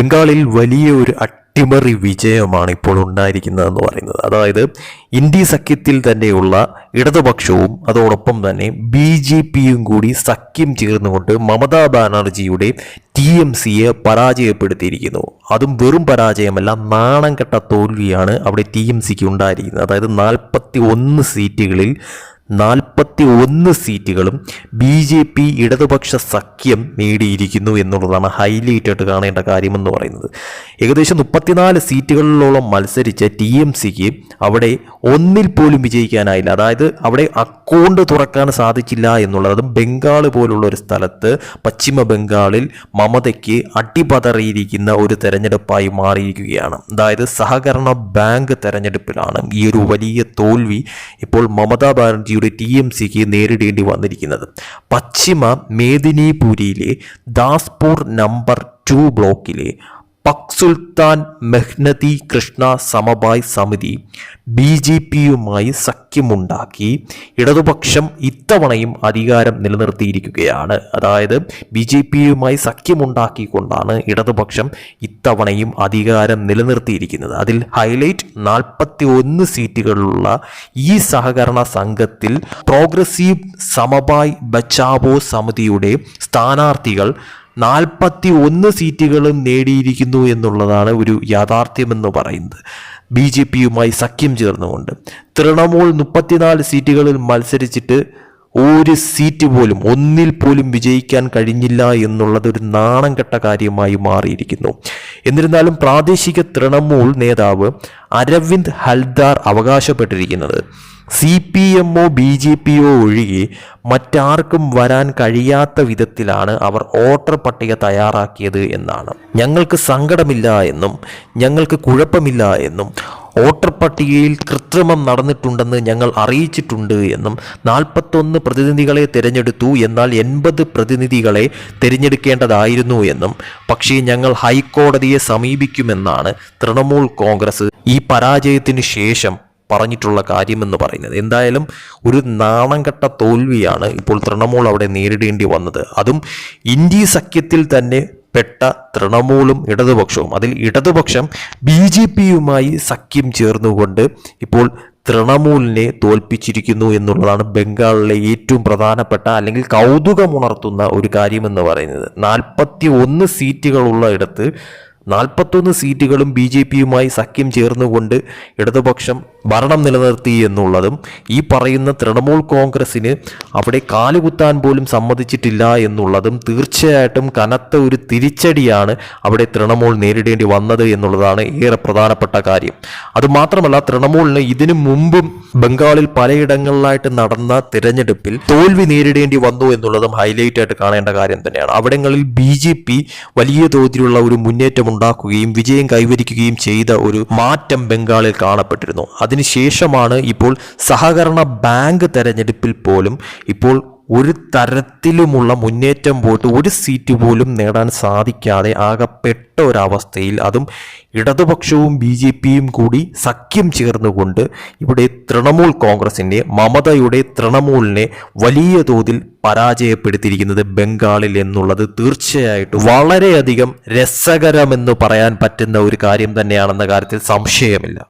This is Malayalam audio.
ബംഗാളിൽ വലിയ ഒരു അട്ടിമറി വിജയമാണ് ഇപ്പോൾ ഉണ്ടായിരിക്കുന്നതെന്ന് പറയുന്നത്. അതായത് ഇന്ത്യ സഖ്യത്തിൽ തന്നെയുള്ള ഇടതുപക്ഷവും അതോടൊപ്പം തന്നെ ബി ജെ പിയും കൂടി സഖ്യം ചേർന്നുകൊണ്ട് മമതാ ബാനർജിയുടെ ടി എം സിയെ പരാജയപ്പെടുത്തിയിരിക്കുന്നു. അതും വെറും പരാജയമല്ല നാണം കെട്ട തോൽവിയാണ് അവിടെ ടി എം സിക്ക് ഉണ്ടായിരിക്കുന്നത്. അതായത് നാൽപ്പത്തി ഒന്ന് സീറ്റുകളിൽ നാൽപ്പത്തി ഒന്ന് സീറ്റുകളും ബി ജെ പി ഇടതുപക്ഷ സഖ്യം നേടിയിരിക്കുന്നു എന്നുള്ളതാണ് ഹൈലൈറ്റ് ആയിട്ട് കാണേണ്ട കാര്യമെന്ന് പറയുന്നത്. ഏകദേശം മുപ്പത്തിനാല് സീറ്റുകളിലോളം മത്സരിച്ച ടി എം സിക്ക് അവിടെ ഒന്നിൽ പോലും വിജയിക്കാനായില്ല. അതായത് അവിടെ അക്കൗണ്ട് തുറക്കാൻ സാധിച്ചില്ല എന്നുള്ളത് അതും ബംഗാൾ പോലുള്ള ഒരു സ്ഥലത്ത് പശ്ചിമ ബംഗാളിൽ മമതയ്ക്ക് അടിപതറിയിരിക്കുന്ന ഒരു തെരഞ്ഞെടുപ്പായി മാറിയിരിക്കുകയാണ്. അതായത് സഹകരണ ബാങ്ക് തെരഞ്ഞെടുപ്പിലാണ് ഈ ഒരു വലിയ തോൽവി ഇപ്പോൾ മമതാ ബാനർജിയുടെ ടി എം സിക്ക് നേരിടേണ്ടി വന്നിരിക്കുന്നത്. പശ്ചിമ മേദിനിപൂരിയിലെ ദാസ്പൂർ നമ്പർ ടു ബ്ലോക്കിലെ പക് സുൽത്താൻ മെഹ്നതി കൃഷ്ണ സമബായ് സമിതി ബി ജെ പിയുമായി സഖ്യമുണ്ടാക്കി. ഇടതുപക്ഷം ഇത്തവണയും അധികാരം നിലനിർത്തിയിരിക്കുകയാണ്. അതായത് ബി ജെ പിയുമായി സഖ്യമുണ്ടാക്കിക്കൊണ്ടാണ് ഇടതുപക്ഷം ഇത്തവണയും അധികാരം നിലനിർത്തിയിരിക്കുന്നത്. അതിൽ ഹൈലൈറ്റ് നാൽപ്പത്തി ഒന്ന് സീറ്റുകളുള്ള ഈ സഹകരണ സംഘത്തിൽ പ്രോഗ്രസീവ് സമബായ് ബച്ചാവോ സമിതിയുടെ സ്ഥാനാർത്ഥികൾ നാൽപ്പത്തി ഒന്ന് സീറ്റുകളും നേടിയിരിക്കുന്നു എന്നുള്ളതാണ് ഒരു യാഥാർത്ഥ്യമെന്ന് പറയുന്നത്. ബി ജെ പിയുമായി സഖ്യം ചേർന്നുകൊണ്ട് തൃണമൂൽ മുപ്പത്തിനാല് സീറ്റുകളിൽ മത്സരിച്ചിട്ട് ഒരു സീറ്റ് പോലും ഒന്നിൽ പോലും വിജയിക്കാൻ കഴിഞ്ഞില്ല എന്നുള്ളത് ഒരു നാണം കെട്ട കാര്യമായി മാറിയിരിക്കുന്നു. എന്നിരുന്നാലും പ്രാദേശിക തൃണമൂൽ നേതാവ് അരവിന്ദ് ഹൽദാർ അവകാശപ്പെട്ടിരിക്കുന്നത് സി പി എമ്മോ ബി ജെ പിയോ ഒഴികെ മറ്റാർക്കും വരാൻ കഴിയാത്ത വിധത്തിലാണ് അവർ വോട്ടർ പട്ടിക തയ്യാറാക്കിയത് എന്നാണ്. ഞങ്ങൾക്ക് സങ്കടമില്ല എന്നും ഞങ്ങൾക്ക് കുഴപ്പമില്ല എന്നും വോട്ടർ പട്ടികയിൽ കൃത്രിമം നടന്നിട്ടുണ്ടെന്ന് ഞങ്ങൾ അറിയിച്ചിട്ടുണ്ട് എന്നും നാൽപ്പത്തൊന്ന് പ്രതിനിധികളെ തിരഞ്ഞെടുത്തു എന്നാൽ എൺപത് പ്രതിനിധികളെ തിരഞ്ഞെടുക്കേണ്ടതായിരുന്നു എന്നും പക്ഷേ ഞങ്ങൾ ഹൈക്കോടതിയെ സമീപിക്കുമെന്നാണ് തൃണമൂൽ കോൺഗ്രസ് ഈ പരാജയത്തിന് ശേഷം പറഞ്ഞിട്ടുള്ള കാര്യമെന്ന് പറയുന്നത്. എന്തായാലും ഒരു നാണംകെട്ട തോൽവിയാണ് ഇപ്പോൾ തൃണമൂൽ അവിടെ നേരിടേണ്ടി വന്നത്. അതും ഇന്ത്യ സഖ്യത്തിൽ തന്നെ പെട്ട തൃണമൂലും ഇടതുപക്ഷവും. അതിൽ ഇടതുപക്ഷം ബി ജെ പിയുമായി സഖ്യം ചേർന്നുകൊണ്ട് ഇപ്പോൾ തൃണമൂലിനെ തോൽപ്പിച്ചിരിക്കുന്നു എന്നുള്ളതാണ് ബംഗാളിലെ ഏറ്റവും പ്രധാനപ്പെട്ട അല്ലെങ്കിൽ കൗതുകമുണർത്തുന്ന ഒരു കാര്യമെന്ന് പറയുന്നത്. നാൽപ്പത്തി ഒന്ന് സീറ്റുകളുള്ള ഇടത്ത് നാൽപ്പത്തൊന്ന് സീറ്റുകളും ബി ജെ പിയുമായി സഖ്യം ചേർന്നുകൊണ്ട് ഇടതുപക്ഷം ഭരണം നിലനിർത്തി എന്നുള്ളതും ഈ പറയുന്ന തൃണമൂൽ കോൺഗ്രസിന് അവിടെ കാലുകുത്താൻ പോലും സമ്മതിച്ചിട്ടില്ല എന്നുള്ളതും തീർച്ചയായിട്ടും കനത്ത ഒരു തിരിച്ചടിയാണ് അവിടെ തൃണമൂൽ നേരിടേണ്ടി വന്നത് എന്നുള്ളതാണ് ഏറെ പ്രധാനപ്പെട്ട കാര്യം. അതുമാത്രമല്ല തൃണമൂലിന് ഇതിനു മുമ്പും ബംഗാളിൽ പലയിടങ്ങളിലായിട്ട് നടന്ന തിരഞ്ഞെടുപ്പിൽ തോൽവി നേരിടേണ്ടി വന്നു എന്നുള്ളതും ഹൈലൈറ്റ് ആയിട്ട് കാണേണ്ട കാര്യം തന്നെയാണ്. അവിടങ്ങളിൽ ബി വലിയ തോതിലുള്ള ഒരു മുന്നേറ്റം ഉണ്ടാക്കുകയും വിജയം കൈവരിക്കുകയും ചെയ്ത ഒരു മാറ്റം ബംഗാളിൽ കാണപ്പെട്ടിരുന്നു. അതിനുശേഷമാണ് ഇപ്പോൾ സഹകരണ ബാങ്ക് തെരഞ്ഞെടുപ്പിൽ പോലും ഇപ്പോൾ ഒരു തരത്തിലുമുള്ള മുന്നേറ്റം പോയിട്ട് ഒരു സീറ്റ് പോലും നേടാൻ സാധിക്കാതെ ആകപ്പെട്ട ഒരവസ്ഥയിൽ അതും ഇടതുപക്ഷവും ബി ജെ പിയും കൂടി സഖ്യം ചേർന്നുകൊണ്ട് ഇവിടെ തൃണമൂൽ കോൺഗ്രസിന്റെ മമതയുടെ തൃണമൂലിനെ വലിയ തോതിൽ പരാജയപ്പെടുത്തിയിരിക്കുന്നത് ബംഗാളിൽ എന്നുള്ളത് തീർച്ചയായിട്ടും വളരെയധികം രസകരമെന്ന് പറയാൻ പറ്റുന്ന ഒരു കാര്യം തന്നെയാണെന്ന കാര്യത്തിൽ സംശയമില്ല.